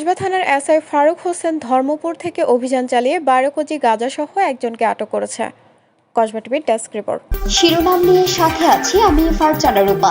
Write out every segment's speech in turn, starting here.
কসবা থানার এসআই ফারুক হোসেন ধর্মপুর থেকে অভিযান চালিয়ে বারো কেজি গাঁজাসহ একজনকে আটক করেছে। কসবা টিভির ডেস্ক রিপোর্ট। শিরোনাম নিয়ে সাথে আছি আমি ফারজানা রূপা।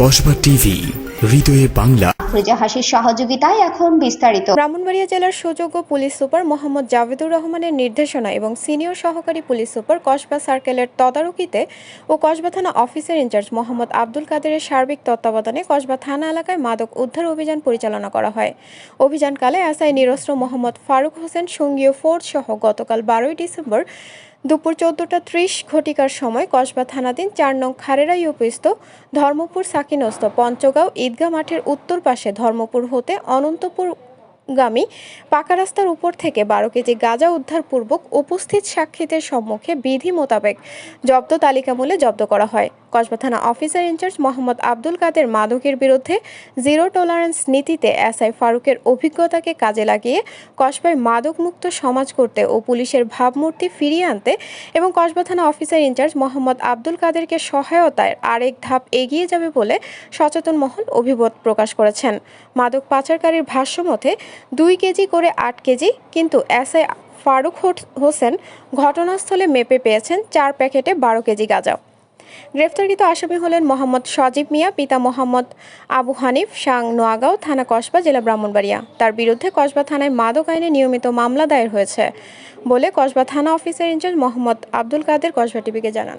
কসবা টিভি হৃদয়ে বাংলা। আফরোজা হাসির সহযোগিতায় এখন বিস্তারিত। ব্রাহ্মণবাড়িয়া জেলার সুযোগ্য পুলিশ সুপার মোহাম্মদ জাভেদুর রহমানের নির্দেশনা এবং সিনিয়র সহকারী পুলিশ সুপার কসবা সার্কেলের তদারকিতে ও কসবা থানা অফিসার ইনচার্জ মোহাম্মদ আব্দুল কাদেরের সার্বিক তত্ত্বাবধানে কসবা থানা এলাকায় মাদক উদ্ধার অভিযান পরিচালনা করা হয়। অভিযানকালে এসআই নিরস্ত্র মোহাম্মদ ফারুক হোসেন সঙ্গীয় ফোর্স সহ গতকাল বারোই ডিসেম্বর দুপুর চোদ্দটা ত্রিশ ঘটিকার সময় কসবা থানাধীন চার নং খারেরাই উপস্থ ধর্মপুর সাকিনস্থ পঞ্চগাঁও ঈদগাহ মাঠের উত্তর পাশে ধর্মপুর হতে অনন্তপুর গামী পাকা রাস্তার উপর থেকে বারো কেজি গাঁজা উদ্ধারপূর্বক উপস্থিত সাক্ষীদের সম্মুখে বিধি মোতাবেক জব্দ তালিকা তালিকামূলে জব্দ করা হয়। কসবা থানা অফিসার ইনচার্জ মোহাম্মদ আব্দুল কাদের মাদকের বিরুদ্ধে জিরো টলারেন্স নীতিতে এসআই ফারুকের অভিজ্ঞতাকে কাজে লাগিয়ে কসবায় মাদকমুক্ত সমাজ করতে ও পুলিশের ভাবমূর্তি ফিরিয়ে আনতে এবং কসবা থানা অফিসার ইনচার্জ মোহাম্মদ আব্দুল কাদেরকে সহায়তায় আরেক ধাপ এগিয়ে যাবে বলে সচেতন মহল অভিমত প্রকাশ করেছেন। মাদক পাচারকারীর ভাষ্য মতে, দুই কেজি করে আট কেজি কিন্তু এসআই ফারুক হোসেন ঘটনাস্থলে মেপে পেয়েছেন চার প্যাকেটে বারো কেজি গাঁজা। গ্রেফতারকৃত আসামি হলেন মোহাম্মদ সজীব মিয়া, পিতা মোহাম্মদ আবু হানিফ সাং নোয়াগাঁও থানা কসবা জেলা ব্রাহ্মণবাড়িয়া। তার বিরুদ্ধে কসবা থানায় মাদক আইনে নিয়মিত মামলা দায়ের হয়েছে বলে কসবা থানা অফিসার ইনচার্জ মোহাম্মদ আব্দুল কাদের কসবা টিভিকে জানান।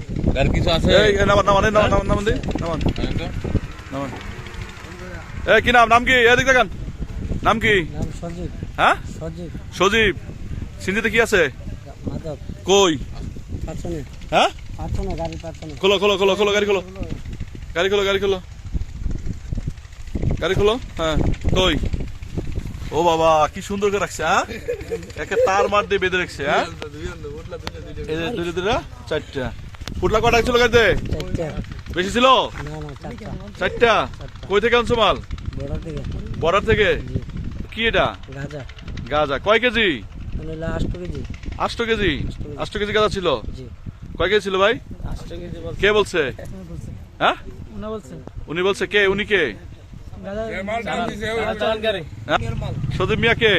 আর কিছু আছে? নামান নামান নামান নামান নামান নামান। নামান। এই কি নাম? নাম কি? এদিক দেখান নাম কি? নাম সজীব। হ্যাঁ? সজীব। সজীব। সিন্ধিতে কি আছে? মাদক। কই? পাঁচনে হ্যাঁ? পাঁচনে গাড়ি পাঁচনে খোলো খোলো খোলো খোলো গাড়ি খোলো। গাড়ি খোলো গাড়ি খোলো। গাড়ি খোলো? হ্যাঁ। কই? ও বাবা কি সুন্দর করে রাখছে হ্যাঁ? একে তার মার দিয়ে বেঁধে রাখছে হ্যাঁ? দুইটা দুইটা চারটা। পুটলা কটা ছিল গাড়িতে বেশি ছিল? না না চারটা। কই থেকে আনছো মাল? বর্ডার থেকে। কি এটা? গাজা। গাঁজা। কয় কেজি? হলো আষ্ট কেজি? আষ্ট কেজি। গাঁজা ছিল? কয় কেজি ছিল ভাই? কে বলছে? হ্যাঁ? উনি বলছে। কে? উনি কে? হ্যাঁ? সদীপ মিয়া কে?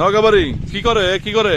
নগাবাড়ি কি করে? এ কি করে?